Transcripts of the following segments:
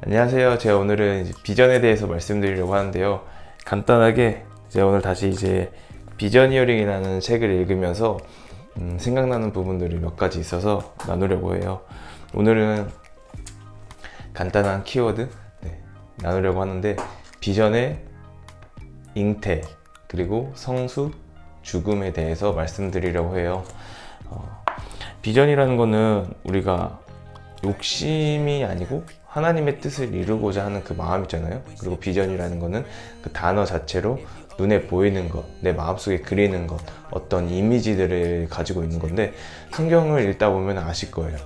안녕하세요. 제가 오늘은 비전에 대해서 말씀드리려고 하는데요. 간단하게 제가 오늘 다시 이제 비전 이어링이라는 책을 읽으면서 음, 생각나는 부분들이 몇 가지 있어서 나누려고 해요. 오늘은 간단한 키워드 네, 나누려고 하는데 비전의 잉태 그리고 성수 죽음에 대해서 말씀드리려고 해요. 어, 비전이라는 거는 우리가 욕심이 아니고 하나님의 뜻을 이루고자 하는 그 마음 있잖아요. 그리고 비전이라는 거는 그 단어 자체로 눈에 보이는 것, 내 마음속에 그리는 것, 어떤 이미지들을 가지고 있는 건데 성경을 읽다 보면 아실 거예요.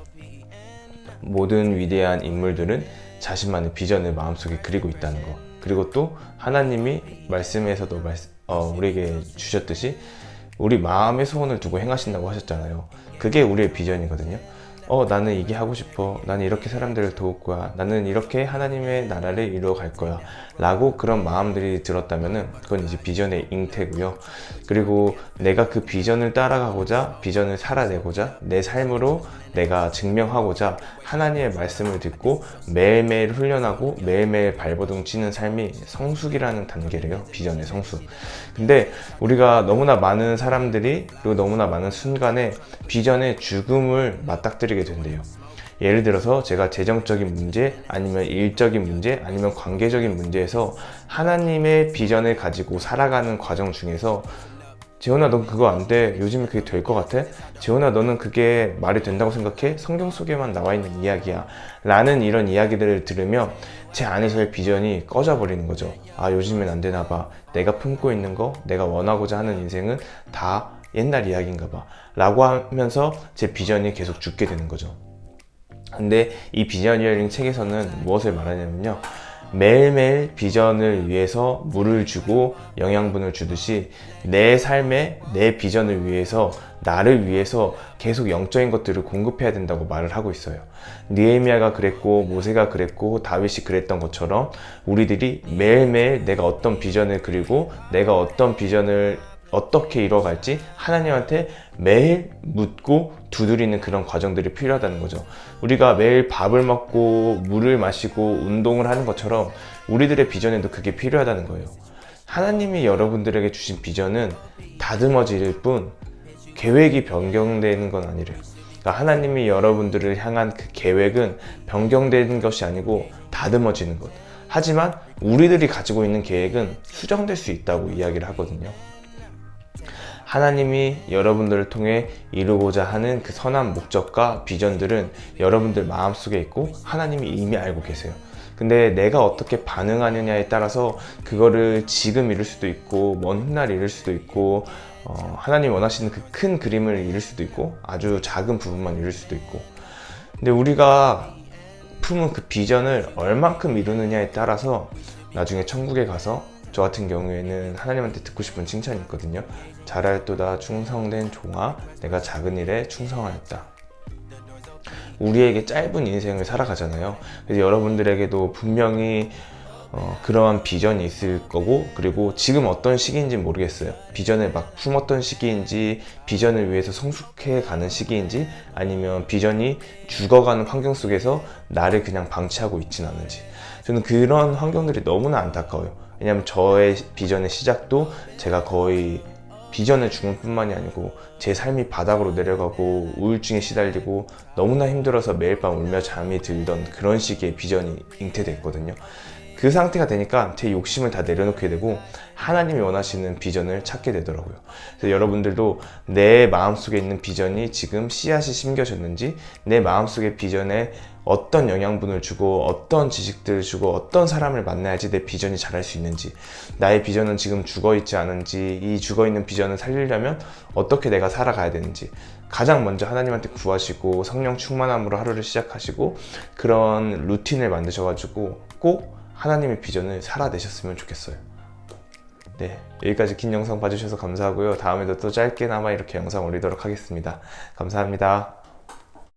모든 위대한 인물들은 자신만의 비전을 마음속에 그리고 있다는 거. 그리고 또 하나님이 말씀에서도 말씀, 어, 우리에게 주셨듯이 우리 마음의 소원을 두고 행하신다고 하셨잖아요. 그게 우리의 비전이거든요. 어, 나는 이게 하고 싶어. 나는 이렇게 사람들을 도울 거야. 나는 이렇게 하나님의 나라를 이루어 갈 거야. 라고 그런 마음들이 들었다면은 그건 이제 비전의 잉태고요. 그리고 내가 그 비전을 따라가고자, 비전을 살아내고자, 내 삶으로 내가 증명하고자 하나님의 말씀을 듣고 매일매일 훈련하고 매일매일 발버둥 치는 삶이 성숙이라는 단계래요. 비전의 성숙. 근데 우리가 너무나 많은 사람들이 그리고 너무나 많은 순간에 비전의 죽음을 맞닥뜨리 게 된대요. 예를 들어서 제가 재정적인 문제 아니면 일적인 문제 아니면 관계적인 문제에서 하나님의 비전을 가지고 살아가는 과정 중에서 재훈아 넌 그거 안 돼. 요즘에 그게 될 것 같아? 재훈아 너는 그게 말이 된다고 생각해? 성경 속에만 나와 있는 이야기야. 라는 이런 이야기들을 들으면 제 안에서의 비전이 꺼져 버리는 거죠. 아 요즘엔 안 되나 봐. 내가 품고 있는 거, 내가 원하고자 하는 인생은 다 옛날 이야기인가 봐. 라고 하면서 제 비전이 계속 죽게 되는 거죠. 근데 이 비전 이어링 책에서는 무엇을 말하냐면요. 매일매일 비전을 위해서 물을 주고 영양분을 주듯이 내 삶에 내 비전을 위해서 나를 위해서 계속 영적인 것들을 공급해야 된다고 말을 하고 있어요. 니에미아가 그랬고 모세가 그랬고 다윗이 그랬던 것처럼 우리들이 매일매일 내가 어떤 비전을 그리고 내가 어떤 비전을 어떻게 이뤄갈지 하나님한테 매일 묻고 두드리는 그런 과정들이 필요하다는 거죠. 우리가 매일 밥을 먹고 물을 마시고 운동을 하는 것처럼 우리들의 비전에도 그게 필요하다는 거예요. 하나님이 여러분들에게 주신 비전은 다듬어질 뿐 계획이 변경되는 건 아니래요. 그러니까 하나님이 여러분들을 향한 그 계획은 변경되는 것이 아니고 다듬어지는 것. 하지만 우리들이 가지고 있는 계획은 수정될 수 있다고 이야기를 하거든요. 하나님이 여러분들을 통해 이루고자 하는 그 선한 목적과 비전들은 여러분들 마음속에 있고 하나님이 이미 알고 계세요. 근데 내가 어떻게 반응하느냐에 따라서 그거를 지금 이룰 수도 있고 먼 훗날 이룰 수도 있고 어, 하나님 원하시는 그 큰 그림을 이룰 수도 있고 아주 작은 부분만 이룰 수도 있고 근데 우리가 품은 그 비전을 얼만큼 이루느냐에 따라서 나중에 천국에 가서 저 같은 경우에는 하나님한테 듣고 싶은 칭찬이 있거든요. 잘할도다 충성된 종아, 내가 작은 일에 충성하였다. 우리에게 짧은 인생을 살아가잖아요. 그래서 여러분들에게도 분명히 어, 그러한 비전이 있을 거고 그리고 지금 어떤 시기인지 모르겠어요. 비전을 막 품었던 시기인지 비전을 위해서 성숙해 가는 시기인지 아니면 비전이 죽어가는 환경 속에서 나를 그냥 방치하고 있진 않은지 저는 그런 환경들이 너무나 안타까워요. 왜냐하면 저의 비전의 시작도 제가 거의 비전의 죽음뿐만이 아니고 제 삶이 바닥으로 내려가고 우울증에 시달리고 너무나 힘들어서 매일 밤 울며 잠이 들던 그런 시기의 비전이 잉태됐거든요. 그 상태가 되니까 제 욕심을 다 내려놓게 되고 하나님이 원하시는 비전을 찾게 되더라고요. 그래서 여러분들도 내 마음속에 있는 비전이 지금 씨앗이 심겨졌는지 내 마음속의 비전에 어떤 영양분을 주고 어떤 지식들을 주고 어떤 사람을 만나야지 내 비전이 자랄 수 있는지 나의 비전은 지금 죽어 있지 않은지 이 죽어 있는 비전을 살리려면 어떻게 내가 살아가야 되는지 가장 먼저 하나님한테 구하시고 성령 충만함으로 하루를 시작하시고 그런 루틴을 만드셔가지고 꼭 하나님의 비전을 살아내셨으면 좋겠어요. 네, 여기까지 긴 영상 봐주셔서 감사하고요. 다음에도 또 짧게나마 이렇게 영상 올리도록 하겠습니다. 감사합니다.